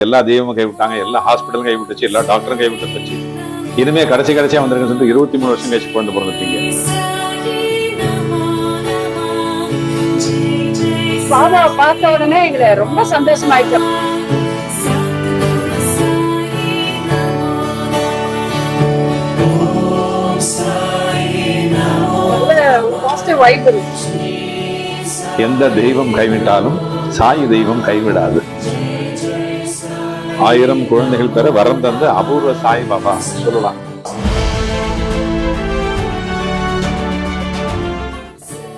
எல்லா தெய்வமும் கைவிட்டாங்க எல்லா ஹாஸ்பிட்டலும் கைவிட்டுச்சு எல்லா டாக்டரும் கைவிட்டுச்சு இனிமே கடைசி கடைசியா வந்திருக்குன்னு சொல்லிட்டு இருபத்தி மூணு வருஷம் கழிச்சு குழந்தை பிறந்துட்டீங்க பாபாவை பார்த்த உடனே எங்களை ரொம்ப சந்தோஷமாயிட்டோம் பாசிட்டிவ் வைப் இருக்கு. எந்த தெய்வம் கைவிட்டாலும் சாய் தெய்வம் கைவிடாது. ஆயிரம் குழந்தைகள் பெற வரம் தந்த அபூர்வ சாய் பாபா. சொல்லலாம்.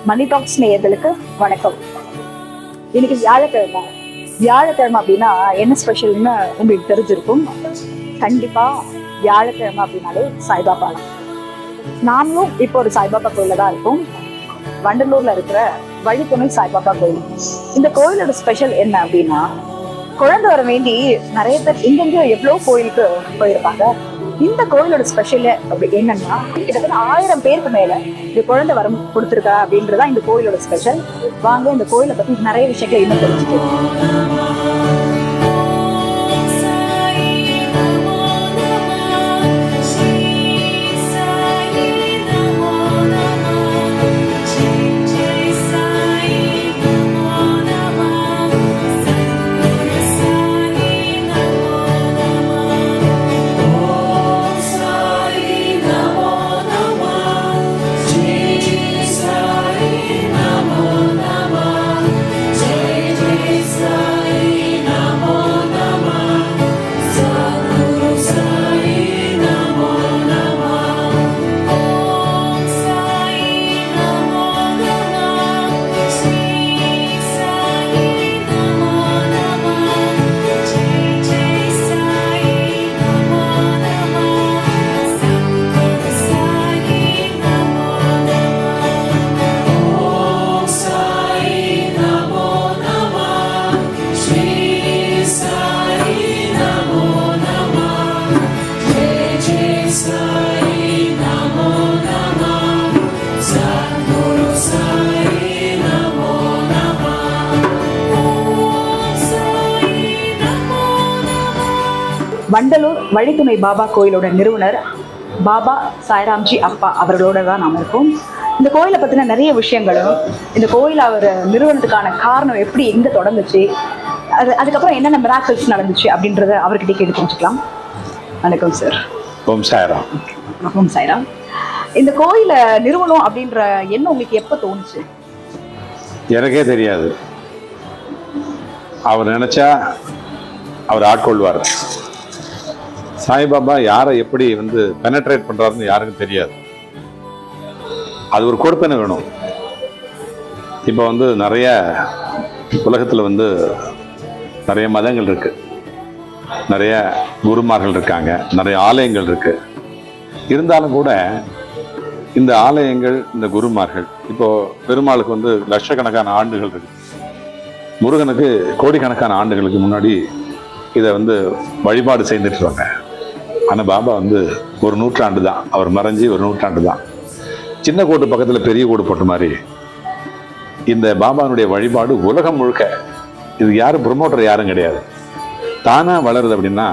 மணி டாக்ஸ் நேயர்களுக்கு வணக்கம். இன்னைக்கு வியாழக்கிழமை. வியாழக்கிழமை அப்படின்னா என்ன ஸ்பெஷல்னு உங்களுக்கு தெரிஞ்சிருக்கும். கண்டிப்பா வியாழக்கிழமை அப்படின்னாலே சாய்பாபா நானும் நாமளும் இப்போ ஒரு சாய்பாபா கோயில தான் இருக்கும். வண்டலூர்ல இருக்கிற வழித்துணை சாய்பாபா கோயில். இந்த கோயிலோட ஸ்பெஷல் என்ன அப்படின்னா குழந்தை வர வேண்டி நிறைய பேர் எங்கெங்கயோ எவ்வளவு கோயிலுக்கு போயிருப்பாங்க. இந்த கோயிலோட ஸ்பெஷல் அப்படி என்னன்னா கிட்டத்தட்ட ஆயிரம் பேருக்கு மேல இந்த குழந்தை வரம் கொடுத்துருக்கா அப்படின்றதா இந்த கோயிலோட ஸ்பெஷல் வாங்க இந்த கோயிலை பத்தி நிறைய விஷயங்கள் இன்னும் தெரிஞ்சுக்கலாம். வண்டலூர் வழித்துணை பாபா கோயிலோட நிறுவனர் பாபா சாய்ராம்ஜி அப்பா அவர்களோட தான் நாம் இருக்கோம். இந்த கோயிலை பற்றின நிறைய விஷயங்களும் இந்த கோயில் அவர் நிறுவனத்துக்கான காரணம் எப்படி எங்கே தொடங்குச்சு அது அதுக்கப்புறம் என்னென்ன மிராக்கிள்ஸ் நடந்துச்சு அப்படின்றத அவர்கிட்ட கேட்டு தெரிஞ்சுக்கலாம். வணக்கம் சார் ஓம் சாய்ராம். வணக்கம் சாய்ராம். இந்த கோயிலை நிறுவனம் அப்படின்ற எண்ணம் உங்களுக்கு எப்போ தோணுச்சு? எனக்கே தெரியாது. அவர் நினைச்சா அவர் ஆட்கொள்வார். சாய்பாபா யாரை எப்படி வந்து பெனட்ரேட் பண்றாருன்னு யாருக்கும் தெரியாது. அது ஒரு கொடுப்பனை வேணும். இப்போ வந்து நிறைய உலகத்தில் வந்து நிறைய மதங்கள் இருக்கு. நிறைய குருமார்கள் இருக்காங்க. நிறைய ஆலயங்கள் இருக்குது இருந்தாலும் கூட இந்த ஆலயங்கள் இந்த குருமார்கள் இப்போ பெருமாளுக்கு வந்து லட்சக்கணக்கான ஆண்டுகள் இருக்குது முருகனுக்கு கோடிக்கணக்கான ஆண்டுகளுக்கு முன்னாடி இதை வந்து வழிபாடு செய்துட்டுருவாங்க ஆனால் பாபா வந்து ஒரு நூற்றாண்டு தான். அவர் மறைஞ்சி ஒரு நூற்றாண்டு தான். சின்ன கோட்டு பக்கத்தில் பெரிய கோடு போட்ட மாதிரி இந்த பாபானுடைய வழிபாடு உலகம் முழுக்க இது யாரும் ப்ரொமோட்டர் யாரும் கிடையாது. தானாக வளருது அப்படின்னா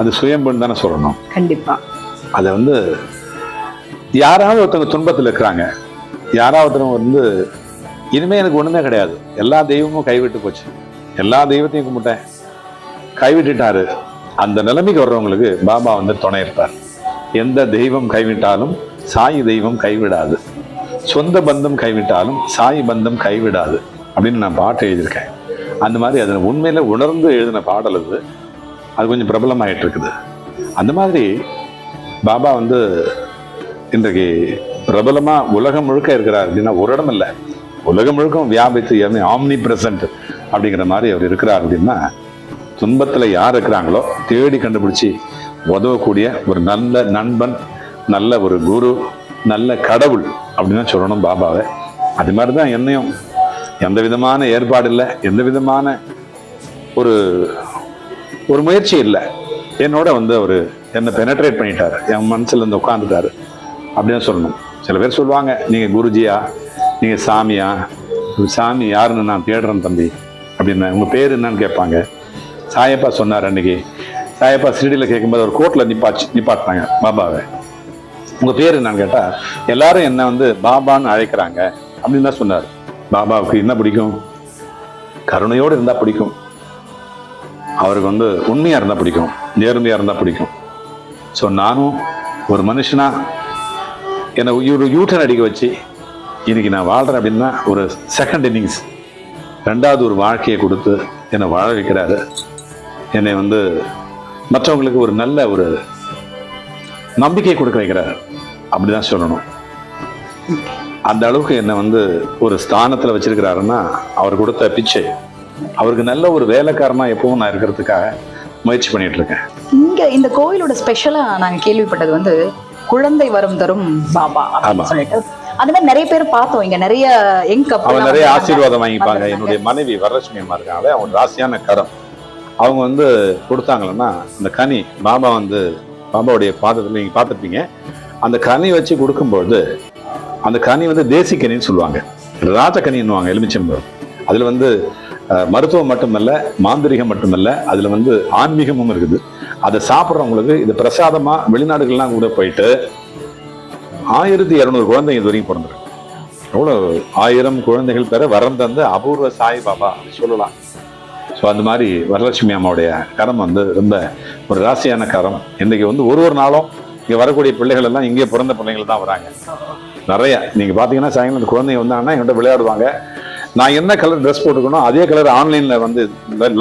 அது சுயம்புன்னு தானே சொல்லணும். கண்டிப்பா. அதை வந்து யாராவது ஒருத்தவங்க துன்பத்தில் இருக்கிறாங்க. யாராவது ஒருத்தவங்க வந்து இனிமே எனக்கு ஒண்ணுமே கிடையாது. எல்லா தெய்வமும் கைவிட்டு போச்சு. எல்லா தெய்வத்தையும் கும்பிட்டேன். கைவிட்டுட்டாரு. அந்த நிலைமைக்கு வர்றவங்களுக்கு பாபா வந்து துணை இருப்பார். எந்த தெய்வம் கைவிட்டாலும் சாய் தெய்வம் கைவிடாது. சொந்த பந்தம் கைவிட்டாலும் சாய் பந்தம் கைவிடாது அப்படின்னு நான் பாட்டு எழுதியிருக்கேன். அந்த மாதிரி அதை உண்மையில் உணர்ந்து எழுதின பாடல் அது. அது கொஞ்சம் பிரபலமாகிட்டு இருக்குது அந்த மாதிரி பாபா வந்து இன்றைக்கு பிரபலமாக உலகம் முழுக்க இருக்கிறார் அப்படின்னா ஒரு இடம் இல்லை. உலகம் முழுக்கம் வியாபித்து ஆம்னி பிரசன்ட் அப்படிங்கிற மாதிரி அவர் இருக்கிறார் அப்படின்னா துன்பத்தில் யார் இருக்கிறாங்களோ தேடி கண்டுபிடிச்சி உதவக்கூடிய ஒரு நல்ல நண்பன் நல்ல ஒரு குரு நல்ல கடவுள் அப்படின்னு தான் சொல்லணும் பாபாவை. அது மாதிரி தான் என்னையும் எந்த விதமான ஏற்பாடு இல்லை எந்த விதமான ஒரு ஒரு முயற்சி இல்லை. என்னோட வந்து அவர் என்னை பெனட்ரேட் பண்ணிட்டார். என் மனசில் இருந்து உட்காந்துட்டார் அப்படின்னு சொல்லணும். சில பேர் சொல்லுவாங்க நீங்கள் குருஜியா? நீங்கள் சாமியா? சாமி யாருன்னு நான் தேடுறேன் தம்பி. அப்படின்னு உங்கள் பேர் என்னன்னு கேட்பாங்க. சாயப்பா சொன்னார் அன்னைக்கு. சாயப்பா சிடியில் கேட்கும்போது ஒரு கோர்ட்டில் நிப்பாச்சு நிப்பாட்டினாங்க. பாபாவை. உங்கள் பேர் என்னன்னு கேட்டால் எல்லாரும் என்னை வந்து பாபான்னு அழைக்கிறாங்க அப்படின்னு தான் சொன்னார். பாபாவுக்கு என்ன பிடிக்கும்? கருணையோடு இருந்தால் பிடிக்கும். அவருக்கு வந்து உண்மையாக இருந்தால் பிடிக்கும் நேர்மையாக இருந்தால் பிடிக்கும். ஸோ நானும் ஒரு மனுஷனா என்னை ஒரு யூட்டன் அடிக்க வச்சு இன்னைக்கு நான் வாழ்கிறேன் அப்படின்னா ஒரு செகண்ட் இன்னிங்ஸ் ரெண்டாவது ஒரு வாழ்க்கையை கொடுத்து என்னை வாழ வைக்கிறாரு. என்னை வந்து மற்றவங்களுக்கு ஒரு நல்ல ஒரு நம்பிக்கை கொடுக்க வைக்கிறார். அப்படிதான் சொல்லணும். அந்த அளவுக்கு என்னை வந்து ஒரு ஸ்தானத்தில் வச்சிருக்கிறாருன்னா அவர் கொடுத்த பிச்சை. அவருக்கு நல்ல ஒரு வேலைக்காரனா எப்பவும் நான் இருக்கிறதுக்காக முயற்சி பண்ணிட்டு இருக்கேன் இங்க இந்த கோயிலோட ஸ்பெஷலா நாங்க கேள்விப்பட்டது வந்து குழந்தை வரம் தரும் பாபா. அப்படின்னு சொல்லிட்டு. அந்த மாதிரி நிறைய பேர் பார்த்தோம். இங்க நிறைய யங் அவங்க நிறைய ஆசீர்வாதம் வாங்கிப்பாங்க. என்னுடைய மனைவி வரலட்சுமி அம்மா இருக்காங்களே அவங்க ராசியான கரம். அவங்க வந்து கொடுத்தாங்களன்னா அந்த கனி பாபா வந்து பாபாவுடைய பாதத்தில் நீங்கள் பார்த்துருப்பீங்க. அந்த கனி வச்சு கொடுக்கும்பொழுது அந்த கனி வந்து தேசி கனின்னு சொல்லுவாங்க. ராஜகனின்னுவாங்க எலுமிச்சம்பழம். அதில் வந்து மருத்துவம் மட்டுமல்ல மாந்திரிகம் மட்டுமல்ல அதில் வந்து ஆன்மீகமும் இருக்குது. அதை சாப்பிட்றவங்களுக்கு இது பிரசாதமாக வெளிநாடுகள்லாம் கூட போயிட்டு ஆயிரத்தி இரநூறு குழந்தைங்க இது வரைக்கும் பிறந்திருக்கு. எவ்வளோ ஆயிரம் குழந்தைகள் பெற வரம் தந்த அபூர்வ சாய் பாபா அப்படி சொல்லலாம். ஸோ அந்த மாதிரி வரலட்சுமி அம்மாவுடைய கரம் வந்து ரொம்ப ஒரு ராசியான கரம். இன்னைக்கு வந்து ஒரு ஒரு நாளும் இங்கே வரக்கூடிய பிள்ளைகள் எல்லாம் இங்கே பிறந்த பிள்ளைங்கள் தான் வராங்க. நிறைய நீங்கள் பார்த்தீங்கன்னா சாயங்காலம் குழந்தைங்க வந்தாங்கன்னா என்கிட்ட விளையாடுவாங்க. நான் என்ன கலர் ட்ரெஸ் போட்டுக்கணும் அதே கலர் ஆன்லைனில் வந்து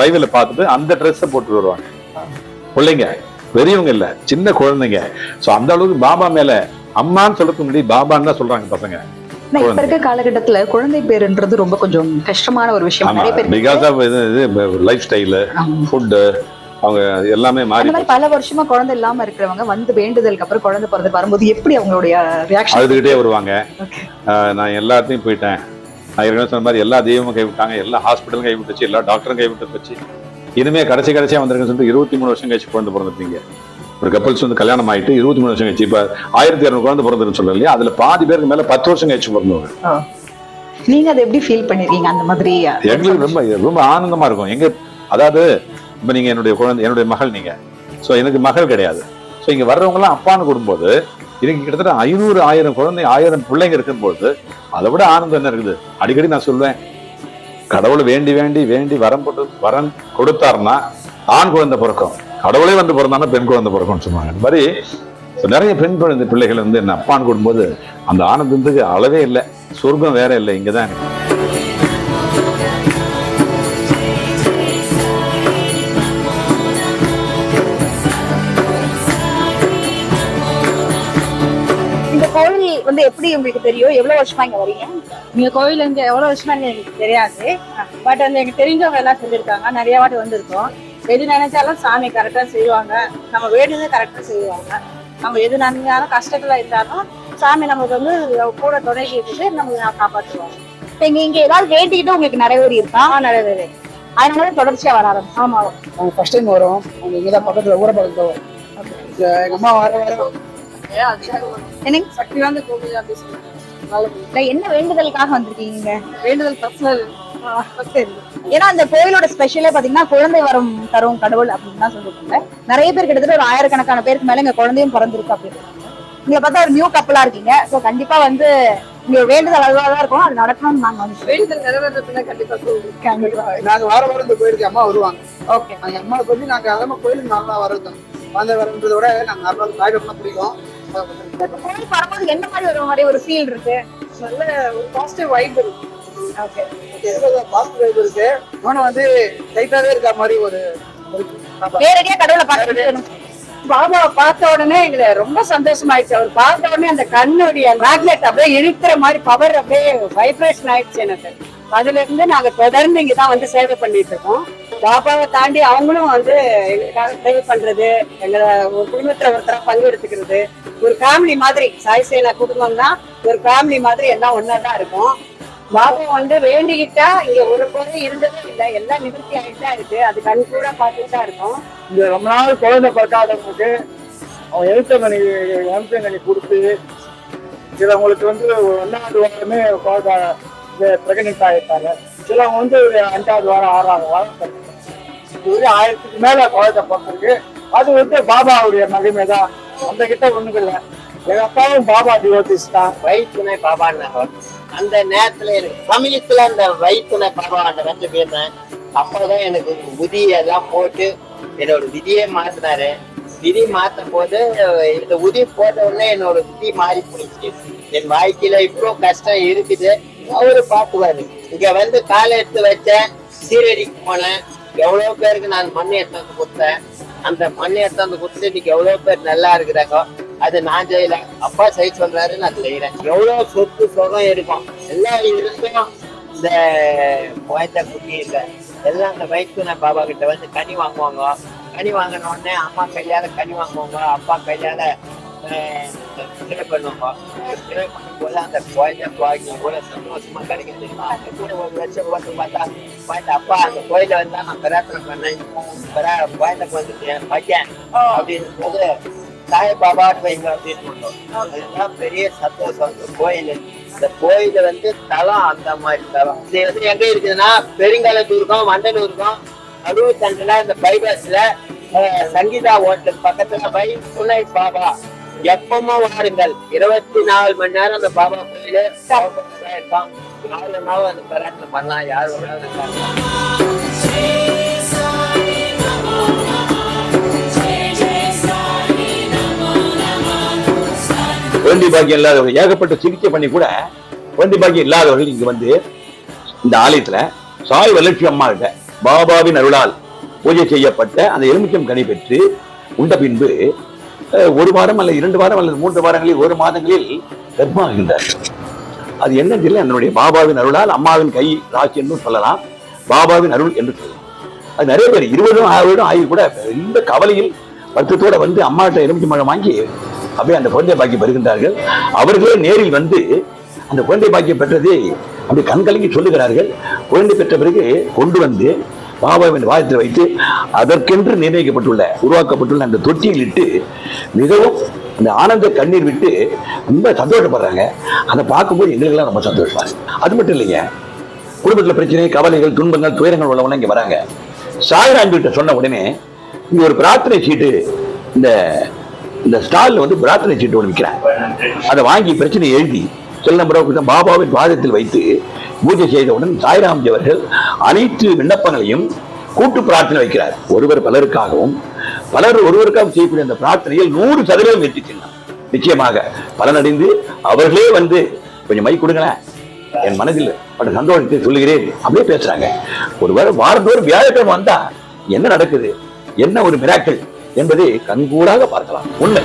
லைவில் பார்த்துட்டு அந்த ட்ரெஸ்ஸை போட்டு வருவாங்க. பிள்ளைங்க பெரியவங்க இல்லை சின்ன குழந்தைங்க. ஸோ அந்த அளவுக்கு பாபா மேலே அம்மான்னு சொல்கிறதுக்கு முன்னாடி பாபான்னு தான் சொல்றாங்க பசங்க. இப்ப இருக்க காலகட்டத்துல குழந்தை பேருன்றது ரொம்ப கொஞ்சம் கஷ்டமான ஒரு விஷயம். ஆமா நிறைய பேர் பிகாஸ் ஆஃப் இது லைஃப் ஸ்டைலு. ஃபுட்டு அவங்க எல்லாமே மாறி பல வருஷமா குழந்தை இல்லாம இருக்கிறவங்க வந்து வேண்டுதலுக்கு அப்புறம் குழந்தை பிறந்து வரும்போது எப்படி அவங்களுடைய ரியாக்ஷன் அழுதுகிட்டே வருவாங்க. நான் எல்லாத்தையும் போயிட்டேன். நான் ஏற்கனவே சொன்ன மாதிரி எல்லா தெய்வமும் கைவிட்டாங்க எல்லா ஹாஸ்பிட்டலும் கைவிட்டுச்சு எல்லா டாக்டரும் கைவிட்டு போச்சு. இனிமே கடைசி கடைசியா வந்திருக்குன்னு சொல்லிட்டு இருபத்தி மூணு வருஷம் கழிச்சு குழந்தை பிறந்திருப்பீங்க. ஒரு கப்பல்ஸ் வந்து கல்யாணம் ஆயிட்டு இருபத்தி மூணு வருஷம் கழிச்சு இப்ப ஆயிரத்தி இரநூறு குழந்தை பிறந்ததுன்னு சொல்லல இல்லையா? அதுல பாதி பேருக்கு மேல பத்து வருஷம் கழிச்சு பிறந்தவங்க. நீங்க அதை எப்படி ஃபீல் பண்ணிருக்கீங்க அந்த மாதிரி எங்களுக்கு ரொம்ப ரொம்ப ஆனந்தமா இருக்கும். எங்க அதாவது இப்ப நீங்க என்னுடைய குழந்தை என்னுடைய மகள் நீங்க. சோ எனக்கு மகள் கிடையாது. சோ இங்க வர்றவங்க எல்லாம் அப்பான்னு கொடுக்கும்போது எனக்கு கிட்டத்தட்ட ஐநூறு ஆயிரம் குழந்தை ஆயிரம் பிள்ளைங்க இருக்கும்போது அதை விட ஆனந்தம் என்ன இருக்குது? அடிக்கடி நான் சொல்லுவேன் கடவுளை வேண்டி வேண்டி வேண்டி வரம் போட்டு வரம் கொடுத்தாருன்னா ஆண் குழந்தை பிறக்கும். கடவுளே வந்து பிறந்தானா பெண் குழந்தை பிறக்கும்னு சொன்னாங்க இந்த மாதிரி நிறைய பெண் குழந்தை பிள்ளைகள் வந்து என்ன அப்பான்னு கொடுக்கும்போது அந்த ஆனந்தத்துக்கு அளவே இல்லை சொர்க்கம் வேற இல்லை இங்கதான் இருக்கு. இந்த கோவில் வந்து எப்படி உங்களுக்கு தெரியும்? எவ்வளவு வருஷமா இங்க வரீங்க? நீங்க கோயில் இருந்து எவ்வளவு வருஷமா எனக்கு தெரியாது. பட் வந்து எனக்கு தெரிஞ்சவங்க எல்லாம் சொல்லியிருக்காங்க. நிறைய வாட்டி வந்திருக்கோம். எது நினைச்சாலும் சாமி கரெக்டா செய்வாங்க. நம்ம வேண்டியது கரெக்டா செய்வாங்க. நம்ம எது நினைச்சாலும் கஷ்டத்துல இருந்தாலும் சாமி நமக்கு வந்து கூட தொடங்கி இருந்து நம்ம காப்பாற்றுவாங்க இப்ப இங்க இங்க ஏதாவது வேண்டிக்கிட்டு உங்களுக்கு நிறைவேறி இருக்கா? நிறைய அதனால தொடர்ச்சியா வர ஆரம்பிச்சு. ஆமா. அவங்க ஃபர்ஸ்ட் டைம் வரோம். அவங்க இங்கே தான் பக்கத்தில் ஊர பக்கத்தில் வரும் இங்க எங்க அம்மா வர வர. என்னங்க? சக்தி வந்து கோவில் அப்படி சொல்லுவாங்க. நல்லது இல்ல, என்ன வேண்டுதலுக்காக வந்திருக்கீங்க? வேண்டுதல் பர்சனல். ஏன்னா அந்த கோயிலோட ஸ்பெஷலே பாத்தீங்கன்னா குழந்தை வரம் தரும் கடவுள் அப்படின்னு தான் சொல்லிருக்காங்க நிறைய பேர் கிட்டத்தட்ட ஒரு ஆயிரக்கணக்கான பேருக்கு மேல இங்க குழந்தையும் பிறந்திருக்கு அப்படின்னு. நீங்க பார்த்தா ஒரு நியூ கப்பலா இருக்கீங்க. சோ கண்டிப்பா வந்து இங்க வேண்டுதல் அதுவா தான் இருக்கும். அது நடக்கணும்னு நாங்க வந்து வேண்டுதல் நிறைவேறதுன்னா கண்டிப்பா கண்டிப்பா. நாங்க வார வாரம் இந்த கோயிலுக்கு அம்மா வருவாங்க. ஓகே நாங்க அம்மாவுக்கு வந்து நாங்க அதே கோயிலுக்கு நார்மலா வர்றதும் வந்த வரன்றதை விட நாங்க நார்மலா தாய்ப்பா பிடிக்கும். வரும்போது என்ன மாதிரி ஒரு மாதிரி ஒரு ஃபீல் இருக்கு? நல்ல ஒரு பாசிட்டிவ் வைப் இருக்கு. ஓகே பாசிட்டிவ் இருக்கு. ஆனா வந்து லைட்டாவே இருக்க மாதிரி ஒரு. நேரடியா கடவுளை பார்த்து பாபாவை பார்த்த உடனே எங்களை ரொம்ப சந்தோஷமாயிடுச்சு. அவர் பார்த்த உடனே அந்த கண்ணுடைய மேக்னெட் அப்படியே இழுக்கிற மாதிரி பவர் அப்படியே வைப்ரேஷன் ஆயிடுச்சு எனக்கு. அதுல இருந்து நாங்க தொடர்ந்து இங்க தான் வந்து சேவை பண்ணிட்டு இருக்கோம். பாப்பாவை தாண்டி அவங்களும் வந்து எங்களுக்காக சேவை பண்றது எங்களை ஒரு குடும்பத்துல ஒருத்தர பங்கெடுத்துக்கிறது ஒரு ஃபேமிலி மாதிரி சாய் சேனா குடும்பம்னா ஒரு ஃபேமிலி மாதிரி எல்லாம் ஒன்னா தான் இருக்கும். பாபா வந்து வேண்டிக்கிட்டா இங்க ஒரு குறை இருந்ததே இல்லை. எல்லாம் நிவர்த்தி ஆகிட்டு தான் இருக்கு. அது கண் கூட பார்த்துட்டு தான் இருக்கும். இந்த ரொம்ப நாள் குழந்தை பார்க்காதவங்களுக்கு அவன் எழுத்தங்கனி எழுத்தங்கனி கொடுத்து சிலவங்களுக்கு வந்து ஒன்றாவது வாரமே குழந்தை பிரெக்னென்ட் ஆகிருப்பாங்க சிலவங்க வந்து ஒரு அஞ்சாவது வாரம் ஆறாவது வாரம் ஒரு ஆயிரத்துக்கு மேல குழந்தை பிறந்திருக்கு. அது வந்து பாபாவுடைய மகிமை தான் அந்த கிட்ட ஒண்ணுக்கு இல்லை. எங்க அப்பாவும் பாபா டிவோட்டிஸ் தான். வயிற்றுனை பாபான்னாங்க அந்த நேரத்துல எனக்கு சமயத்துல அந்த வயிற்றுனை அந்த வந்து போயிருந்தேன் அப்பதான் எனக்கு விதி எல்லாம் போட்டு என்னோட விதியே மாத்தினாரு. விதி மாத்தும் போது இந்த உதி போட்ட உடனே என்னோட விதி மாறி போயிடுச்சு. என் வாழ்க்கையில இவ்வளோ கஷ்டம் இருக்குது. அவரு பாக்குவாரு இங்க வந்து காலை எடுத்து வச்சேன் சீரடிக்கு போனேன். எவ்வளோ பேருக்கு நான் மண் எடுத்து வந்து கொடுத்தேன் அந்த மண் எடுத்து வந்து கொடுத்து இன்னைக்கு எவ்வளோ பேர் நல்லா இருக்கிறாங்க? அது நான் செய்யல. அப்பா செய்ய சொல்றாரு நான் செய்யறேன். எவ்வளோ சொத்து சுகம் இருக்கும் எல்லா இருந்தும் இந்த குழந்தை குட்டி இல்லை எல்லாம் அந்த வயிற்று பாபா கிட்ட வந்து கனி வாங்குவாங்க. கனி வாங்கின உடனே அம்மா கையால கனி வாங்குவாங்க. அப்பா கையால அஹ், ப்ரே பண்ணுவாங்க ப்ரே பண்ணும்போது அந்த குழந்தை பாக்கி கூட சந்தோஷமா கிடைக்கும் தெரியுமா அந்த கூட ஒரு லட்சம் போட்டு பார்த்தா குழந்தை அப்பா அந்த கோயில வந்தா நான் பிரார்த்தனை பண்ணேன் பிரா- குழந்தைக்கு வந்து என் அப்படின்னு போது சாய் பாபா வைங்க அப்படின்னு சொன்னோம். அதுதான் பெரிய சந்தோஷம் அந்த கோயில் இந்த கோயில் வந்து தலம் அந்த மாதிரி தலம் இது வந்து எங்க இருக்குதுன்னா பெருங்காலத்தூர் வண்டலூருக்கும் வண்டலூர் இருக்கும் இந்த பைபாஸ்ல சங்கீதா ஹோட்டல் பக்கத்துல பை துணை பாபா எப்பமா வாருங்கள். இருபத்தி நாலு மணி நேரம் அந்த பாபா கோயில யார் வேணாலும் அந்த பிரார்த்தனை பண்ணலாம். யார் வேணாலும் குழந்தை பாக்கியம் இல்லாதவர்கள் ஏகப்பட்ட சிகிச்சை பண்ணி கூட குழந்தை பாக்கியம் இல்லாதவர்கள் இங்க வந்து இந்த ஆலயத்துல சாய் வளர்ச்சி அம்மா கிட்ட பாபாவின் அருளால் பூஜை செய்யப்பட்ட அந்த எலுமிச்சம் கனி பெற்று உண்ட பின்பு ஒரு வாரம் அல்ல இரண்டு வாரம் அல்லது மூன்று வாரங்களில் ஒரு மாதங்களில் கர்ப்பமாகின்றார்கள் அது என்ன தெரியல என்னுடைய பாபாவின் அருளால் அம்மாவின் கை ராசி என்றும் சொல்லலாம். பாபாவின் அருள் என்று சொல்லலாம். அது நிறைய பேர் இருபதும் ஆயிரம் ஆகி கூட இந்த கவலையில் வருத்தத்தோட வந்து அம்மாட்ட எலுமிச்சை மழை வாங்கி அப்படியே அந்த குழந்தை பாக்கி பெறுகின்றார்கள். அவர்களே நேரில் வந்து அந்த குழந்தை பாக்கியம் பெற்றதை அப்படி கண்கலங்கி சொல்லுகிறார்கள். குழந்தை பெற்ற பிறகு கொண்டு வந்து பாபாவின் வாயத்தில் வைத்து அதற்கென்று நிர்ணயிக்கப்பட்டுள்ள உருவாக்கப்பட்டுள்ள அந்த தொட்டியில் இட்டு மிகவும் அந்த ஆனந்த கண்ணீர் விட்டு ரொம்ப சந்தோஷப்படுறாங்க. அதை பார்க்கும்போது எங்களுக்கெல்லாம் ரொம்ப சந்தோஷமா அது மட்டும் இல்லைங்க. குடும்பத்தில் பிரச்சனை கவலைகள் துன்பங்கள் துயரங்கள் உள்ளவங்க இங்கே வராங்க. சாய்ராம் கிட்ட சொன்ன உடனே இங்கே ஒரு பிரார்த்தனை சீட்டு இந்த இந்த ஸ்டாலில் வந்து பிரார்த்தனை சீட்டு ஒன்று விற்கிறேன் அதை வாங்கி பிரச்சனை எழுதி செல் நம்பர் பாபாவின் பாதத்தில் வைத்து பூஜை செய்தவுடன் சாய்ராம்ஜி அவர்கள் அனைத்து விண்ணப்பங்களையும் கூட்டு பிரார்த்தனை வைக்கிறார். ஒருவர் பலருக்காகவும் பலர் ஒருவருக்காக செய்யக்கூடிய அந்த பிரார்த்தனையில் நூறு சதவீதம் வெற்றி சின்னம். நிச்சயமாக பலனடைந்து அவர்களே வந்து கொஞ்சம் மை கொடுங்களேன். என் மனதில் பட்ட சந்தோஷத்தை சொல்லுகிறேன் அப்படியே பேசுறாங்க. ஒருவர் வாரந்தோறும் வியாழக்கிழமை வந்தா என்ன நடக்குது? என்ன ஒரு மிராக்கள் என்பதை கண்கூடாக பார்க்கலாம். உண்மை